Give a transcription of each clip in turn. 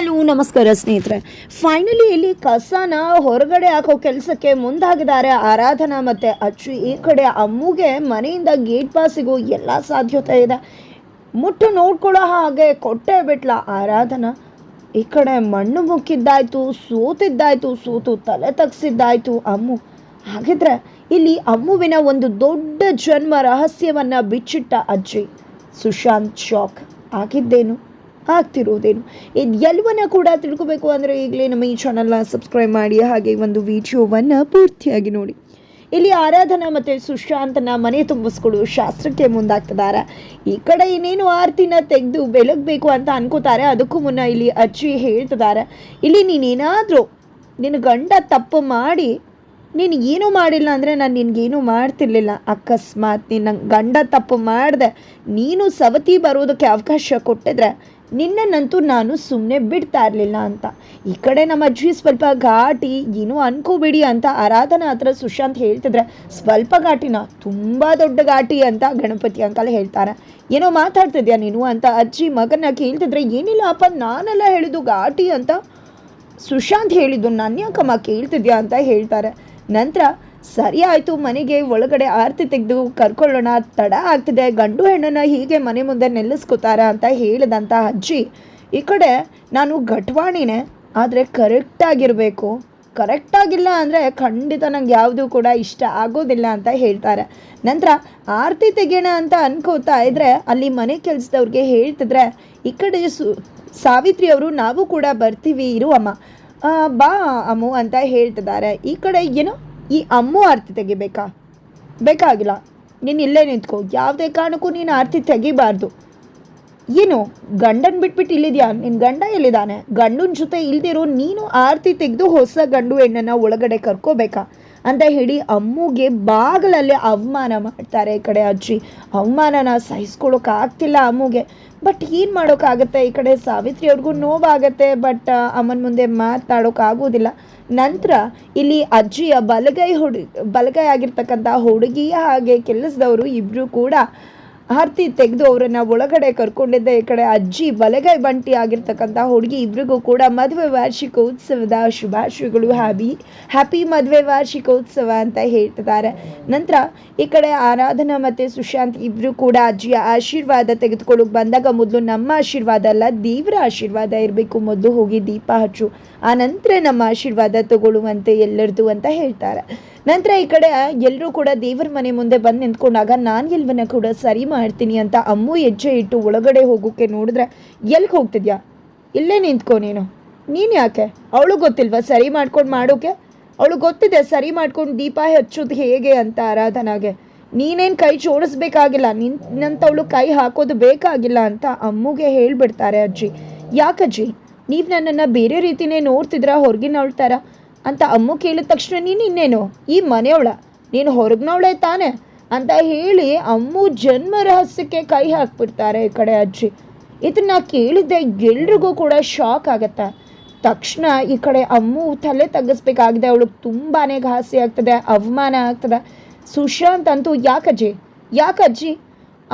Hello, ನಮಸ್ಕಾರ ಸ್ನೇಹಿತರೆ. Finally ಇಲ್ಲಿ ಕಸನ ಹೊರಗಡೆ ಹಾಕೋ ಕೆಲಸಕ್ಕೆ ಮುಂದಾಗಿದ್ದಾರೆ. ಆರಾಧನಾ ಮತ್ತೆ ಅಚ್ಚು ಈ ಕಡೆ ಅಮ್ಮುಗೆ ಮನೆಯಿಂದ ಗೇಟ್ ಪಾಸಿಗೂ ಎಲ್ಲ ಸಾಧ್ಯತೆ ಇದೆ. ಮುಟ್ಟು ನೋಡ್ಕೊಳ್ಳೋ ಹಾಗೆ ಕೊಟ್ಟೆ ಬಿಟ್ಲ ಆರಾಧನಾ. ಈ ಕಡೆ ಮಣ್ಣು ಮುಕ್ಕಿದ್ದಾಯ್ತು, ಸೋತಿದ್ದಾಯ್ತು, ಸೋತು ತಲೆ ತಗ್ಸಿದ್ದಾಯ್ತು ಅಮ್ಮು. ಹಾಗಿದ್ರೆ ಇಲ್ಲಿ ಅಮ್ಮುವಿನ ಒಂದು ದೊಡ್ಡ ಜನ್ಮ ರಹಸ್ಯವನ್ನ ಬಿಚ್ಚಿಟ್ಟ ಅಜ್ಜಿ. ಸುಶಾಂತ್ ಶಾಕ್ ಆಗಿದ್ದೇನು? ಆಗ್ತಿರೋದೇನು? ಇದು ಎಲ್ಲವನ್ನ ಕೂಡ ತಿಳ್ಕೊಬೇಕು ಅಂದರೆ ಈಗಲೇ ನಮ್ಮ ಈ ಚಾನಲ್ನ ಸಬ್ಸ್ಕ್ರೈಬ್ ಮಾಡಿ, ಹಾಗೆ ಒಂದು ವಿಡಿಯೋವನ್ನು ಪೂರ್ತಿಯಾಗಿ ನೋಡಿ. ಇಲ್ಲಿ ಆರಾಧನಾ ಮತ್ತು ಸುಶಾಂತನ ಮನೆ ತುಂಬಿಸ್ಕೊಳ್ಳೋ ಶಾಸ್ತ್ರಕ್ಕೆ ಮುಂದಾಗ್ತಿದ್ದಾರೆ ಈ ಕಡೆ ಇನ್ನೇನು ಆರ್ತಿನ ತೆಗೆದು ಬೆಳಗ್ಬೇಕು ಅಂತ ಅನ್ಕೋತಾರೆ. ಅದಕ್ಕೂ ಮುನ್ನ ಇಲ್ಲಿ ಅಜ್ಜಿ ಹೇಳ್ತಿದ್ದಾರೆ ಇಲ್ಲಿ ನೀನೇನಾದರೂ ನಿನ್ನ ಗಂಡ ತಪ್ಪು ಮಾಡಿ, ನೀನು ಏನೂ ಮಾಡಿಲ್ಲ ಅಂದರೆ ನಾನು ನಿನಗೇನು ಮಾಡ್ತಿರ್ಲಿಲ್ಲ. ಅಕಸ್ಮಾತ್ ನಿನ್ನ ಗಂಡ ತಪ್ಪು ಮಾಡಿದೆ, ನೀನು ಸವತಿ ಬರೋದಕ್ಕೆ ಅವಕಾಶ ಕೊಟ್ಟಿದ್ರೆ ನಿನ್ನನ್ನಂತೂ ನಾನು ಸುಮ್ಮನೆ ಬಿಡ್ತಾ ಇರಲಿಲ್ಲ ಅಂತ. ಈ ಕಡೆ ನಮ್ಮ ಅಜ್ಜಿ ಸ್ವಲ್ಪ ಘಾಟಿ ಏನೂ ಅನ್ಕೋಬೇಡಿ ಅಂತ ಆರಾಧನಾ ಹತ್ರ ಸುಶಾಂತ್ ಹೇಳ್ತಿದ್ರೆ, ಸ್ವಲ್ಪ ಘಾಟಿನ, ತುಂಬ ದೊಡ್ಡ ಘಾಟಿ ಅಂತ ಗಣಪತಿ ಅಂಕಲ್ ಹೇಳ್ತಾರೆ. ಏನೋ ಮಾತಾಡ್ತಿದ್ಯಾ ನೀನು ಅಂತ ಅಜ್ಜಿ ಮಗನ ಕೇಳ್ತಿದ್ರೆ, ಏನಿಲ್ಲ ಅಪ್ಪ, ನಾನೆಲ್ಲ ಹೇಳಿದ್ದು ಘಾಟಿ ಅಂತ ಸುಶಾಂತ್ ಹೇಳಿದ್ದು. ನನ್ನ ಯಾಕಮ್ಮ ಕೇಳ್ತಿದ್ಯಾ ಅಂತ ಹೇಳ್ತಾರೆ. ನಂತರ ಸರಿ ಆಯಿತು, ಮನೆಗೆ ಒಳಗಡೆ ಆರತಿ ತೆಗೆದು ಕರ್ಕೊಳ್ಳೋಣ. ತಡ ಆಗ್ತಿದೆ. ಗಂಡು ಹೆಣ್ಣನ್ನ ಹೀಗೆ ಮನೆ ಮುಂದೆ ನಿಲ್ಲಿಸ್ಕೋತಾರ ಅಂತ ಹೇಳಿದಂಥ ಅಜ್ಜಿ, ಈ ಕಡೆ ನಾನು ಘಟ್ವಾಣಿನೇ, ಆದರೆ ಕರೆಕ್ಟಾಗಿರಬೇಕು ಕರೆಕ್ಟಾಗಿಲ್ಲ ಅಂದರೆ ಖಂಡಿತ ನಂಗೆ ಯಾವುದೂ ಕೂಡ ಇಷ್ಟ ಆಗೋದಿಲ್ಲ ಅಂತ ಹೇಳ್ತಾರೆ. ನಂತರ ಆರತಿ ತೆಗೆಯೋಣ ಅಂತ ಅನ್ಕೋತಾ ಇದ್ರೆ, ಅಲ್ಲಿ ಮನೆ ಕೆಲಸದವ್ರಿಗೆ ಹೇಳ್ತಿದ್ರೆ, ಈ ಕಡೆ ಸು, ಸಾವಿತ್ರಿ ಅವರು, ನಾವು ಕೂಡ ಬರ್ತೀವಿ, ಇರು ಅಮ್ಮ. ಬಾ ಅಮ್ಮು ಅಂತ ಹೇಳ್ತಿದ್ದಾರೆ. ಈ ಕಡೆ ಏನೋ ಈ ಅಮ್ಮು ಆರತಿ ತೆಗಿಬೇಕಾ? ಬೇಕಾಗಿಲ್ಲ. ನೀನು ಇಲ್ಲೇ ನಿಂತ್ಕೋ. ಯಾವುದೇ ಕಾರಣಕ್ಕೂ ನೀನು ಆರತಿ ತೆಗಿಬಾರ್ದು. ಏನು, ಗಂಡನ್ ಬಿಟ್ಬಿಟ್ಟು ಇಲ್ಲಿದ್ಯಾ? ನಿನ್ನ ಗಂಡ ಎಲ್ಲಿದ್ದಾನೆ? ಗಂಡನ ಜೊತೆ ಇಲ್ದಿರೋ ನೀನು ಆರತಿ ತೆಗೆದು ಹೊಸ ಗಂಡು ಹೆಣ್ಣನ್ನು ಒಳಗಡೆ ಕರ್ಕೋಬೇಕಾ? ಅಂತ ಹೇಳಿ ಅಮ್ಮುಗೆ ಬಾಗಿಲಲ್ಲಿ ಅವಮಾನ ಮಾಡ್ತಾರೆ ಈ ಕಡೆ ಅಜ್ಜಿ. ಅವಮಾನನ ಸಹಿಸ್ಕೊಳೋಕ್ಕಾಗ್ತಿಲ್ಲ ಅಮ್ಮುಗೆ. ಬಟ್ ಏನು ಮಾಡೋಕ್ಕಾಗತ್ತೆ ಈ ಕಡೆ? ಸಾವಿತ್ರಿ ಅವ್ರಿಗೂ ನೋವಾಗತ್ತೆ ಬಟ್ ಅಮ್ಮನ ಮುಂದೆ ಮಾತಾಡೋಕ್ಕಾಗೋದಿಲ್ಲ ನಂತರ ಇಲ್ಲಿ ಅಜ್ಜಿಯ ಬಲಗೈ ಹುಡು, ಬಲಗೈ ಆಗಿರ್ತಕ್ಕಂಥ ಹುಡುಗಿಯ ಹಾಗೆ ಕೆಲಸದವರು ಇಬ್ಬರು ಕೂಡ ಆರತಿ ತೆಗೆದು ಅವರನ್ನ ಒಳಗಡೆ ಕರ್ಕೊಂಡಿದ್ದ ಈ ಕಡೆ ಅಜ್ಜಿ ಬಲಗೈ ಬಂಟಿ ಆಗಿರ್ತಕ್ಕಂಥ ಹುಡುಗಿ ಇಬ್ಬರಿಗೂ ಕೂಡ ಮದುವೆ ವಾರ್ಷಿಕೋತ್ಸವದ ಶುಭಾಶಯಗಳು. ಹ್ಯಾಪಿ ಹ್ಯಾಪಿ ಮದುವೆ ವಾರ್ಷಿಕೋತ್ಸವ ಅಂತ ಹೇಳ್ತಿದ್ದಾರೆ. ನಂತರ ಈ ಕಡೆ ಆರಾಧನಾ ಮತ್ತು ಸುಶಾಂತ್ ಇಬ್ಬರು ಕೂಡ ಅಜ್ಜಿಯ ಆಶೀರ್ವಾದ ತೆಗೆದುಕೊಳ್ಳೋಕೆ ಬಂದಾಗ ಮೊದಲು ನಮ್ಮ ಆಶೀರ್ವಾದ ಅಲ್ಲ, ದೇವರ ಆಶೀರ್ವಾದ ಇರಬೇಕು. ಮೊದಲು ಹೋಗಿ ದೀಪ ಹಚ್ಚು, ಆ ನಂತರ ನಮ್ಮ ಆಶೀರ್ವಾದ ತಗೊಳ್ಳುವಂತೆ ಎಲ್ಲರದು ಅಂತ ಹೇಳ್ತಾರೆ. ನಂತರ ಈ ಕಡೆ ಎಲ್ಲರೂ ಕೂಡ ದೇವರ ಮನೆ ಮುಂದೆ ಬಂದು ನಿಂತ್ಕೊಂಡಾಗ ನಾನು ಎಲ್ವನ್ನ ಕೂಡ ಸರಿ ಮಾಡ್ತೀನಿ ಅಂತ ಅಮ್ಮು ಹೆಜ್ಜೆ ಇಟ್ಟು ಒಳಗಡೆ ಹೋಗೋಕ್ಕೆ ನೋಡಿದ್ರೆ ಎಲ್ಲಿಗೆ ಹೋಗ್ತಿದ್ಯಾ? ಇಲ್ಲೇ ನಿಂತ್ಕೊ ನೀನು. ನೀನು ಯಾಕೆ? ಅವಳು ಗೊತ್ತಿಲ್ವಾ ಸರಿ ಮಾಡ್ಕೊಂಡು ಮಾಡೋಕೆ? ಅವಳು ಗೊತ್ತಿದೆ ಸರಿ ಮಾಡ್ಕೊಂಡು ದೀಪ ಹಚ್ಚೋದು ಹೇಗೆ ಅಂತ ಆರಾಧನಾಗೆ. ನೀನೇನು ಕೈ ಜೋಡಿಸ್ಬೇಕಾಗಿಲ್ಲ? ನಿನ್ನಂಥವಳು ಕೈ ಹಾಕೋದು ಬೇಕಾಗಿಲ್ಲ ಅಂತ ಅಮ್ಮುಗೆ ಹೇಳಿಬಿಡ್ತಾರೆ ಅಜ್ಜಿ. ಯಾಕಜ್ಜಿ? ನೀವು ನನ್ನನ್ನು ಬೇರೆ ರೀತಿನೇ ನೋಡ್ತಿದ್ರ ಹೊರಗಿನವಳ ಥರ ಅಂತ ಅಮ್ಮು ಕೇಳಿದ ತಕ್ಷಣ ನೀನು ಇನ್ನೇನು ಈ ಮನೆಯವಳ? ನೀನು ಹೊರಗ್ನವಳೆ ತಾನೆ? ಅಂತ ಹೇಳಿ ಅಮ್ಮು ಜನ್ಮ ರಹಸ್ಯಕ್ಕೆ ಕೈ ಹಾಕ್ಬಿಡ್ತಾರೆ ಈ ಕಡೆ ಅಜ್ಜಿ. ಇದನ್ನ ಕೇಳಿದ್ದೆ ಎಲ್ರಿಗೂ ಕೂಡ ಶಾಕ್ ಆಗತ್ತೆ. ತಕ್ಷಣ ಈ ಕಡೆ ಅಮ್ಮು ತಲೆ ತಗ್ಗಿಸ್ಬೇಕಾಗಿದೆ. ಅವಳಿಗೆ ತುಂಬಾ ಘಾಸಿ ಆಗ್ತದೆ, ಅವಮಾನ ಆಗ್ತದೆ. ಸುಶಾಂತ್ ಅಂತೂ, ಯಾಕಜ್ಜಿ? ಯಾಕಜ್ಜಿ?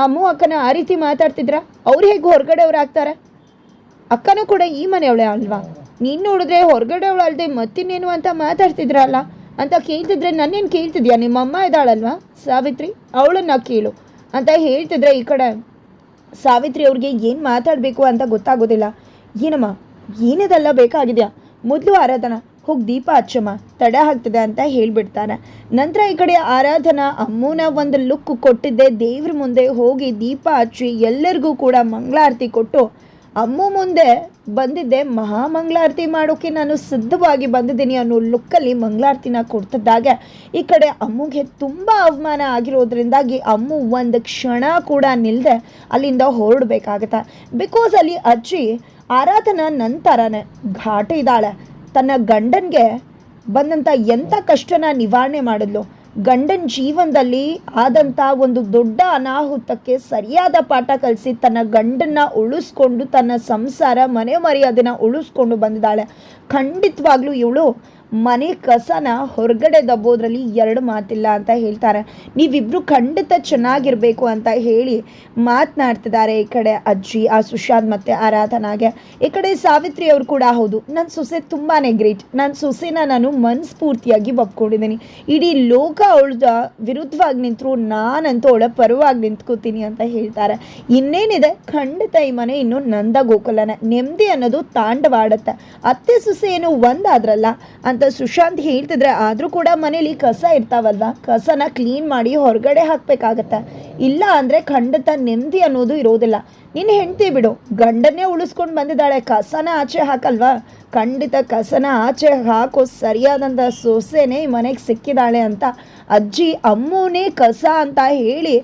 ಅಮ್ಮು ಅಕ್ಕನ ಆ ರೀತಿ ಮಾತಾಡ್ತಿದ್ರ? ಅವ್ರು ಹೇಗೆ ಹೊರಗಡೆ ಅವ್ರು ಆಗ್ತಾರೆ? ಅಕ್ಕನೂ ಕೂಡ, ಈ ಮನೆಯವಳೆ ಅಲ್ವಾ? ನೀನು ನೋಡಿದ್ರೆ ಹೊರಗಡೆ ಅವಳು ಅಲ್ಲದೆ ಮತ್ತಿನ್ನೇನು ಅಂತ ಮಾತಾಡ್ತಿದ್ರಲ್ಲ? ಅಂತ ಕೇಳ್ತಿದ್ರೆ ನನ್ನೇನು ಕೇಳ್ತಿದ್ಯಾ? ನಿಮ್ಮ ಅಮ್ಮ ಇದ್ದಾಳಲ್ವಾ? ಸಾವಿತ್ರಿ, ಅವಳನ್ನ ಕೇಳು. ಅಂತ ಹೇಳ್ತಿದ್ರೆ ಈ ಕಡೆ ಸಾವಿತ್ರಿ ಅವ್ರಿಗೆ ಏನು ಮಾತಾಡಬೇಕು ಅಂತ ಗೊತ್ತಾಗೋದಿಲ್ಲ. ಏನಮ್ಮ, ಏನದೆಲ್ಲ ಬೇಕಾಗಿದೆಯಾ? ಮೊದಲು ಆರಾಧನಾ, ಹೋಗಿ ದೀಪ ಹಚ್ಚಮ್ಮ, ತಡ ಆಗ್ತದೆ ಅಂತ ಹೇಳಿಬಿಡ್ತಾನೆ. ನಂತರ ಈ ಕಡೆ ಆರಾಧನಾ, ಅಮ್ಮನ ಒಂದು ಲುಕ್ ಕೊಟ್ಟಿದ್ದೆ. ದೇವ್ರ ಮುಂದೆ ಹೋಗಿ ದೀಪ ಹಚ್ಚಿ ಎಲ್ಲರಿಗೂ ಕೂಡ ಮಂಗಳಾರತಿ ಕೊಟ್ಟು ಅಮ್ಮು ಮುಂದೆ ಬಂದಿದ್ದೆ ಮಹಾಮಂಗಳಾರತಿ ಮಾಡೋಕೆ ನಾನು ಸಿದ್ಧವಾಗಿ ಬಂದಿದ್ದೀನಿ ಅನ್ನೋ ಲುಕ್ಕಲ್ಲಿ ಮಂಗಳಾರತಿನ ಕೊಡ್ತಿದ್ದಾಗೆ. ಈ ಕಡೆ ಅಮ್ಮುಗೆ ತುಂಬ ಅವಮಾನ ಆಗಿರೋದ್ರಿಂದಾಗಿ ಅಮ್ಮು ಒಂದು ಕ್ಷಣ ಕೂಡ ನಿಲ್ಲದೆ ಅಲ್ಲಿಂದ ಹೊರಡಬೇಕಾಗತ್ತೆ. ಬಿಕಾಸ್ ಅಲ್ಲಿ ಅಜ್ಜಿ ಆರಾಧನ ನಂತರನೇ ಘಾಟ ಇದ್ದಾಳೆ. ತನ್ನ ಗಂಡನಿಗೆ ಬಂದಂಥ ಎಂಥ ಕಷ್ಟನ ನಿವಾರಣೆ ಮಾಡಿದ್ಲು? ಗಂಡನ ಜೀವನದಲ್ಲಿ ಆದಂಥ ಒಂದು ದೊಡ್ಡ ಅನಾಹುತಕ್ಕೆ ಸರಿಯಾದ ಪಾಠ ಕಲಿಸಿ ತನ್ನ ಗಂಡನ್ನ ಉಳಿಸ್ಕೊಂಡು ತನ್ನ ಸಂಸಾರ ಮನೆ ಮರ್ಯಾದೆನ ಉಳಿಸ್ಕೊಂಡು ಬಂದಿದ್ದಾಳೆ. ಖಂಡಿತವಾಗ್ಲೂ ಇವಳು ಮನೆ ಕಸನ ಹೊರಗಡೆ ದಬ್ಬೋದ್ರಲ್ಲಿ ಎರಡು ಮಾತಿಲ್ಲ ಅಂತ ಹೇಳ್ತಾರೆ. ನೀವಿಬ್ರು ಖಂಡಿತ ಚೆನ್ನಾಗಿರಬೇಕು ಅಂತ ಹೇಳಿ ಮಾತನಾಡ್ತಿದ್ದಾರೆ. ಈ ಕಡೆ ಅಜ್ಜಿ, ಆ ಸುಶಾಂತ್ ಮತ್ತೆ ಆರಾಧನಾಗೆ. ಈ ಕಡೆ ಸಾವಿತ್ರಿ ಅವರು ಕೂಡ ಹೌದು. ನನ್ನ ಸೊಸೆ ತುಂಬಾ ಗ್ರೇಟ್. ನನ್ನ ಸೊಸೆನ ನಾನು ಮನಸ್ಫೂರ್ತಿಯಾಗಿ ಒಪ್ಕೊಂಡಿದ್ದೀನಿ ಇಡೀ ಲೋಕ ಅವಳದ ವಿರುದ್ಧವಾಗಿ ನಿಂತರು ನಾನಂತೂ ಅವಳ ಪರವಾಗಿ ನಿಂತ್ಕೋತೀನಿ ಅಂತ ಹೇಳ್ತಾರೆ. ಇನ್ನೇನಿದೆ? ಖಂಡಿತ ಈ ಮನೆ ಇನ್ನು ನಂದ ಗೋಕುಲನ. ನೆಮ್ಮದಿ ಅನ್ನೋದು ತಾಂಡವಾಡುತ್ತೆ ಅತ್ತೆ ಸೊಸೆ ಏನು ಒಂದಾದ್ರಲ್ಲ ಅಂತ ಸುಶಾಂತ್ ಹೇಳ್ತಿದ್ರೆ, ಆದರೂ ಕೂಡ ಮನೇಲಿ ಕಸ ಇರ್ತಾವಲ್ವಾ? ಕಸನ ಕ್ಲೀನ್ ಮಾಡಿ ಹೊರಗಡೆ ಹಾಕಬೇಕಾಗತ್ತೆ? ಇಲ್ಲ ಅಂದರೆ ಖಂಡಿತ ನೆಮ್ಮದಿ ಅನ್ನೋದು ಇರೋದಿಲ್ಲ. ನಿನ್ನ ಹೆಂಡ್ತಿ ಬಿಡು. ಗಂಡನ್ನೇ ಉಳಿಸ್ಕೊಂಡು ಬಂದಿದ್ದಾಳೆ. ಕಸನ ಆಚೆ ಹಾಕಲ್ವಾ? ಖಂಡಿತ ಕಸನ ಆಚೆ ಹಾಕೋ ಸರಿಯಾದಂಥ ಸೊಸೆನೇ ಮನೆಗೆ ಸಿಕ್ಕಿದಾಳೆ ಅಂತ ಅಜ್ಜಿ ಅಮ್ಮನೇ ಕಸ ಅಂತ ಹೇಳಿ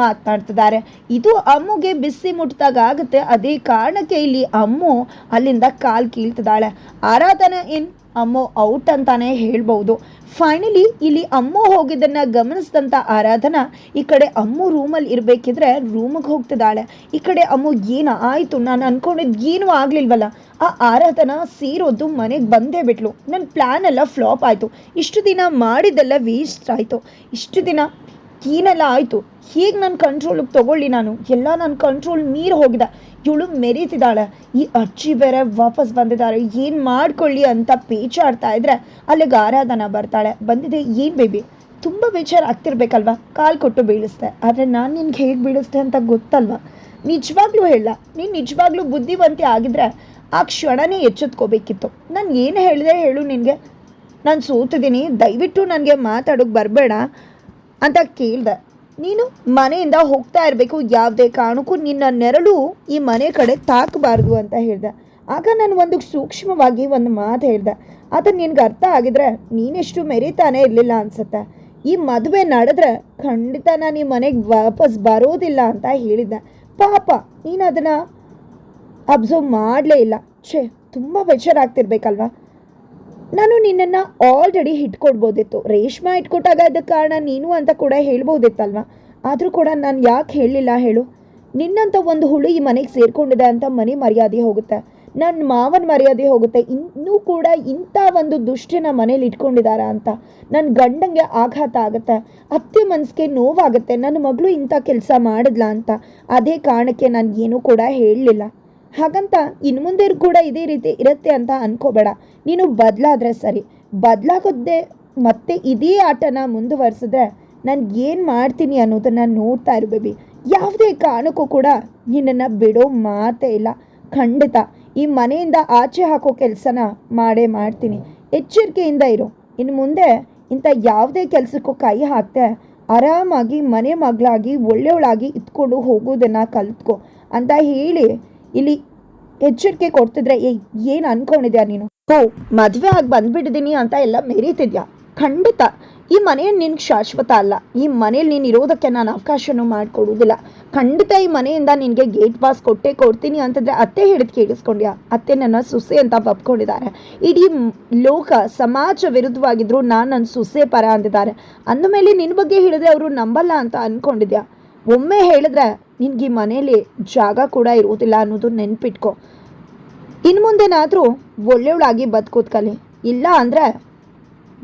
ಮಾತನಾಡ್ತಿದ್ದಾರೆ. ಇದು ಅಮ್ಮುಗೆ ಬಿಸಿ ಮುಟ್ಟಿದಾಗ ಆಗುತ್ತೆ. ಅದೇ ಕಾರಣಕ್ಕೆ ಇಲ್ಲಿ ಅಮ್ಮು ಅಲ್ಲಿಂದ ಕಾಲು ಕೀಳ್ತಿದ್ದಾಳೆ. ಆರಾಧನ ಇನ್ ಅಮ್ಮು ಔಟ್ ಅಂತಾನೆ ಹೇಳ್ಬಹುದು. ಫೈನಲಿ ಇಲ್ಲಿ ಅಮ್ಮು ಹೋಗಿದ್ದನ್ನ ಗಮನಿಸಿದಂಥ ಆರಾಧನಾ ಈ ಕಡೆ ಅಮ್ಮು ರೂಮಲ್ಲಿ ಇರಬೇಕಿದ್ರೆ ರೂಮಿಗೆ ಹೋಗ್ತಿದ್ದಾಳೆ. ಈ ಕಡೆ ಅಮ್ಮು ಏನು ಆಯಿತು. ನಾನು ಅನ್ಕೊಂಡಿದ್ದು ಏನೂ ಆಗಲಿಲ್ವಲ್ಲ? ಆ ಆರಾಧನ ಸೀರೋದು ಮನೆಗೆ ಬಂದೇ ಬಿಟ್ಲು. ನನ್ನ ಪ್ಲ್ಯಾನ್ ಎಲ್ಲ ಫ್ಲಾಪ್ ಆಯಿತು. ಇಷ್ಟು ದಿನ ಮಾಡಿದ್ದೆಲ್ಲ ವೇಸ್ಟ್ ಆಯಿತು. ಇಷ್ಟು ದಿನ ಏನೆಲ್ಲ ಆಯಿತು. ಹೇಗೆ ನನ್ನ ಕಂಟ್ರೋಲಿಗೆ ತಗೊಳ್ಳಿ ನಾನು? ಎಲ್ಲ ನನ್ನ ಕಂಟ್ರೋಲ್ ಮೀರಿ ಹೋಗಿದೆ. ಇವಳು ಮೆರೀತಿದ್ದಾಳೆ. ಈ ಅಜ್ಜಿ ಬೇರೆ ವಾಪಸ್ ಬಂದಿದ್ದಾರೆ. ಏನು ಮಾಡ್ಕೊಳ್ಳಿ ಅಂತ ಪೇಚಾಡ್ತಾ ಇದ್ರೆ ಅಲ್ಲಿಗೆ ಆರಾಧನ ಬರ್ತಾಳೆ. ಬಂದಿದೆ ಏನು ಬೇಬಿ ತುಂಬ ಬೇಜಾರು ಆಗ್ತಿರ್ಬೇಕಲ್ವಾ ಕಾಲು ಕೊಟ್ಟು ಬೀಳಿಸ್ದೆ. ಆದರೆ ನಾನು ನಿನ್ಗೆ ಹೇಗೆ ಬೀಳಿಸ್ದೆ ಅಂತ ಗೊತ್ತಲ್ವಾ? ನಿಜವಾಗ್ಲೂ ಹೇಳ. ನೀನು ನಿಜವಾಗ್ಲೂ ಬುದ್ಧಿವಂತಿ ಆಗಿದ್ರೆ ಆ ಕ್ಷಣನೇ ಎಚ್ಚೆತ್ಕೋಬೇಕಿತ್ತು. ನಾನು ಏನು ಹೇಳಿದೆ ಹೇಳು ನಿನಗೆ. ನಾನು ಸೋತಿದ್ದೀನಿ ದಯವಿಟ್ಟು ನನಗೆ ಮಾತಾಡೋಕ್ಕೆ ಬರಬೇಡ ಅಂತ ಕೇಳಿದೆ. ನೀನು ಮನೆಯಿಂದ ಹೋಗ್ತಾ ಇರಬೇಕು, ಯಾವುದೇ ಕಾರಣಕ್ಕೂ ನಿನ್ನ ನೆರಳು ಈ ಮನೆ ಕಡೆ ತಾಕಬಾರ್ದು ಅಂತ ಹೇಳಿದೆ. ಆಗ ನಾನು ಒಂದು ಸೂಕ್ಷ್ಮವಾಗಿ ಒಂದು ಮಾತು ಹೇಳಿದೆ. ಅದು ನಿನಗೆ ಅರ್ಥ ಆಗಿದ್ರೆ ನೀನೆಷ್ಟು ಮೆರಿತಾನೆ ಇರಲಿಲ್ಲ ಅನ್ಸುತ್ತೆ. ಈ ಮದುವೆ ನಡೆದ್ರೆ ಖಂಡಿತ ನಾನು ಈ ಮನೆಗೆ ವಾಪಸ್ ಬರೋದಿಲ್ಲ ಅಂತ ಹೇಳಿದ್ದೆ. ಪಾಪ, ನೀನು ಅದನ್ನು ಅಬ್ಸರ್ವ್ ಮಾಡಲೇ ಇಲ್ಲ. ಛೇ, ತುಂಬ ಬೇಜಾರಾಗ್ತಿರ್ಬೇಕಲ್ವಾ? ನಾನು ನಿನ್ನನ್ನು ಆಲ್ರೆಡಿ ಇಟ್ಕೊಡ್ಬೋದಿತ್ತು ರೇಷ್ಮೆ ಇಟ್ಕೊಟ್ಟಾಗ ಅದಕ್ಕೆ ಕಾರಣ ನೀನು ಅಂತ ಕೂಡ ಹೇಳ್ಬೋದಿತ್ತಲ್ವ? ಆದರೂ ಕೂಡ ನಾನು ಯಾಕೆ ಹೇಳಲಿಲ್ಲ ಹೇಳು? ನಿನ್ನಂಥ ಒಂದು ಹುಳು ಈ ಮನೆಗೆ ಸೇರಿಕೊಂಡಿದೆ ಅಂತ ಮನೆ ಮರ್ಯಾದೆ ಹೋಗುತ್ತೆ. ನನ್ನ ಮಾವನ ಮರ್ಯಾದೆ ಹೋಗುತ್ತೆ. ಇನ್ನೂ ಕೂಡ ಇಂಥ ಒಂದು ದುಷ್ಟಿನ ಮನೇಲಿ ಇಟ್ಕೊಂಡಿದ್ದಾರಾ ಅಂತ ನನ್ನ ಗಂಡಂಗೆ ಆಘಾತ ಆಗುತ್ತೆ. ಅತ್ತೆ ಮನಸ್ಸಿಗೆ ನೋವಾಗುತ್ತೆ. ನನ್ನ ಮಗಳು ಇಂಥ ಕೆಲಸ ಮಾಡಿದ್ಲಾ ಅಂತ ಅದೇ ಕಾರಣಕ್ಕೆ ನಾನು ಏನೂ ಕೂಡ ಹೇಳಲಿಲ್ಲ. ಹಾಗಂತ ಇನ್ನು ಮುಂದೆ ಕೂಡ ಇದೇ ರೀತಿ ಇರುತ್ತೆ ಅಂತ ಅನ್ಕೋಬೇಡ. ನೀನು ಬದಲಾದ್ರೆ ಸರಿ. ಬದಲಾಗೋದೇ ಮತ್ತೆ ಇದೇ ಆಟನ ಮುಂದುವರಿಸಿದ್ರೆ ನಾನು ಏನು ಮಾಡ್ತೀನಿ ಅನ್ನೋದನ್ನು ನೋಡ್ತಾ ಇರು, ಬೇಬಿ. ಯಾವುದೇ ಕಾರಣಕ್ಕೂ ಕೂಡ ನಿನ್ನನ್ನು ಬಿಡೋ ಮಾತೇ ಇಲ್ಲ. ಖಂಡಿತ. ಈ ಮನೆಯಿಂದ ಆಚೆ ಹಾಕೋ ಕೆಲಸನ ಮಾಡೇ ಮಾಡ್ತೀನಿ. ಎಚ್ಚರಿಕೆಯಿಂದ ಇರು. ಇನ್ನು ಮುಂದೆ ಇಂಥ ಯಾವುದೇ ಕೆಲಸಕ್ಕೂ ಕೈ ಹಾಕ್ತೆ ಆರಾಮಾಗಿ ಮನೆ ಮಗಳಾಗಿ ಒಳ್ಳೆಯವಳಾಗಿ ಇತ್ಕೊಂಡು ಹೋಗೋದನ್ನು ಕಲ್ತ್ಕೊ ಅಂತ ಹೇಳಿ ಇಲ್ಲಿ ಎಚ್ಚರಿಕೆ ಕೊಡ್ತಿದ್ರೆ ಏನು ಅನ್ಕೊಂಡಿದ್ಯಾ ನೀನು? ಓ ಮದುವೆ ಆಗಿ ಬಂದ್ಬಿಟ್ಟಿದ್ದೀನಿ ಅಂತ ಎಲ್ಲ ಮೆರೀತಿದ್ಯಾ? ಖಂಡಿತ. ಈ ಮನೆಯಲ್ಲಿ ನಿನಗೆ ಶಾಶ್ವತ ಅಲ್ಲ. ಈ ಮನೇಲಿ ನೀನು ಇರೋದಕ್ಕೆ ನಾನು ಅವಕಾಶನೂ ಮಾಡಿಕೊಡುವುದಿಲ್ಲ. ಖಂಡಿತ ಈ ಮನೆಯಿಂದ ನಿನಗೆ ಗೇಟ್ ಪಾಸ್ ಕೊಟ್ಟೆ ಕೊಡ್ತೀನಿ ಅಂತಂದರೆ ಅತ್ತೆ ಹೇಳಿದ್ ಕೇಳಿಸ್ಕೊಂಡ್ಯಾ? ಅತ್ತೆ ನನ್ನ ಸೊಸೆ ಅಂತ ಒಪ್ಕೊಂಡಿದ್ದಾರೆ. ಇಡೀ ಲೋಕ ಸಮಾಜ ವಿರುದ್ಧವಾಗಿದ್ರು ನಾನು ನನ್ನ ಸೊಸೆ ಪರ ಅಂದಿದ್ದಾರೆ. ಅಂದಮೇಲೆ ನಿನ್ನ ಬಗ್ಗೆ ಹೇಳಿದ್ರೆ ಅವರು ನಂಬಲ್ಲ ಅಂತ ಅಂದ್ಕೊಂಡಿದ್ಯಾ ಒಮ್ಮೆ ಹೇಳಿದ್ರೆ ನಿನಗೆ ಈ ಮನೇಲಿ ಜಾಗ ಕೂಡ ಇರುವುದಿಲ್ಲ ಅನ್ನೋದು ನೆನ್ಪಿಟ್ಕೊ. ಇನ್ನು ಮುಂದೆನಾದರೂ ಒಳ್ಳೆಯವಳಾಗಿ ಬದುಕೋದ್ ಕಲಿ. ಇಲ್ಲ ಅಂದರೆ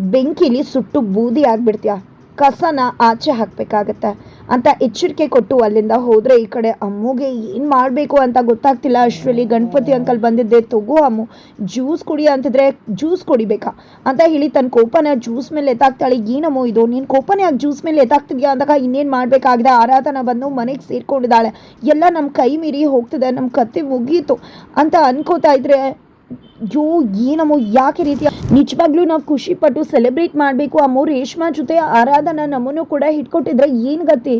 ಬೆಂಕಿಲಿ ಸುಟ್ಟು ಬೂದಿ ಆಗ್ಬಿಡ್ತೀಯ? ಕಸನ ಆಚೆ ಹಾಕಬೇಕಾಗತ್ತೆ. ಅಂತ ಎಚ್ಚರಿಕೆ ಕೊಟ್ಟು ಅಲ್ಲಿಂದ ಹೋದರೆ ಈ ಕಡೆ ಅಮ್ಮುಗೆ ಏನು ಮಾಡಬೇಕು ಅಂತ ಗೊತ್ತಾಗ್ತಿಲ್ಲ. ಅಷ್ಟರಲ್ಲಿ ಗಣಪತಿ ಅಂಕಲ್ ಬಂದಿದ್ದೆ, ತಗೋ ಅಮ್ಮು, ಜ್ಯೂಸ್ ಕುಡಿ ಅಂತಿದ್ರೆ ಜ್ಯೂಸ್ ಕುಡಿಬೇಕಾ? ಅಂತ ಹೇಳಿ ತನ್ನ ಕೋಪನ ಜ್ಯೂಸ್ ಮೇಲೆ ಎತ್ತಾಕ್ತಾಳೆ. ಏನಮ್ಮು ಇದು? ನೀನು ಕೋಪನ ಯಾಕೆ ಜ್ಯೂಸ್ ಮೇಲೆ ಎತ್ತಾಕ್ತಿದ್ಯಾ? ಅಂದಾಗ ಇನ್ನೇನು ಮಾಡಬೇಕಾಗಿದೆ. ಆರಾಧನ ಬಂದು ಮನೆಗೆ ಸೇರ್ಕೊಂಡಿದ್ದಾಳೆ. ಎಲ್ಲ ನಮ್ಮ ಕೈ ಮೀರಿ ಹೋಗ್ತಿದೆ. ನಮ್ಮ ಕತೆ ಮುಗೀತು. ಅಂತ ಅನ್ಕೋತಾ ಇದ್ರೆ ಯೋ ಏನಮ್ಮೋ ಯಾಕೆ ರೀತಿಯ ನಿಜವಾಗ್ಲೂ ನಾವು ಖುಷಿ ಪಟ್ಟು ಸೆಲೆಬ್ರೇಟ್ ಮಾಡಬೇಕು. ಅಮ್ಮ ರೇಷ್ಮಾ ಜೊತೆ ಆರಾಧನಾ ನಮ್ಮನ್ನು ಕೂಡ ಹಿಡ್ಕೊಟ್ಟಿದ್ರೆ ಏನು ಗತಿ?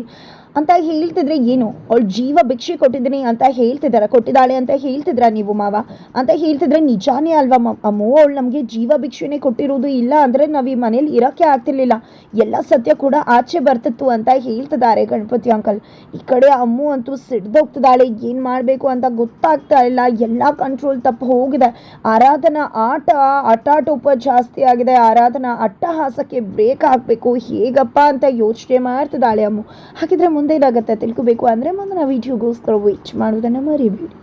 ಅಂತ ಹೇಳ್ತಿದ್ರೆ ಏನು? ಅವಳು ಜೀವ ಭಿಕ್ಷೆ ಕೊಟ್ಟಿದ್ದೀನಿ ಅಂತ ಹೇಳ್ತಿದ್ದಾರೆ ಕೊಟ್ಟಿದ್ದಾಳೆ ಅಂತ ಹೇಳ್ತಿದ್ರ ನೀವು ಮಾವ? ಅಂತ ಹೇಳ್ತಿದ್ರೆ ನಿಜಾನೇ ಅಲ್ವಾ ಅಮ್ಮೋ, ಅವಳು ನಮಗೆ ಜೀವ ಭಿಕ್ಷೆನೇ ಕೊಟ್ಟಿರೋದು ಇಲ್ಲ ಅಂದರೆ ನಾವು ಈ ಮನೇಲಿ ಇರೋಕ್ಕೆ ಆಗ್ತಿರ್ಲಿಲ್ಲ. ಎಲ್ಲ ಸತ್ಯ ಕೂಡ ಆಚೆ ಬರ್ತಿತ್ತು ಅಂತ ಹೇಳ್ತಿದ್ದಾರೆ ಗಣಪತಿ ಅಂಕಲ್ ಈ ಕಡೆ ಅಮ್ಮು ಅಂತೂ ಸಿಡ್ದೋಗ್ತಿದ್ದಾಳೆ, ಏನು ಮಾಡಬೇಕು ಅಂತ ಗೊತ್ತಾಗ್ತಾ ಇಲ್ಲ. ಎಲ್ಲ ಕಂಟ್ರೋಲ್ ತಪ್ಪು ಹೋಗಿದೆ. ಆರಾಧನಾ ಆಟ ಅಟಾಟೋಪ ಜಾಸ್ತಿ ಆಗಿದೆ. ಆರಾಧನಾ ಅಟ್ಟಹಾಸಕ್ಕೆ ಬ್ರೇಕ್ ಹಾಕಬೇಕು. ಹೇಗಪ್ಪ ಅಂತ ಯೋಚನೆ ಮಾಡ್ತಿದ್ದಾಳೆ ಅಮ್ಮು. ಹಾಗಿದ್ರೆ ಮುಂದೆ ಏನಾಗುತ್ತೆ ತಿಳ್ಕೊಬೇಕು ಅಂದರೆ ಮುಂದಿನ ವಿಡಿಯೋಗೋಸ್ಕರ ವೇಟ್ ಮಾಡೋದನ್ನು ಮರಿಬೇಡಿ.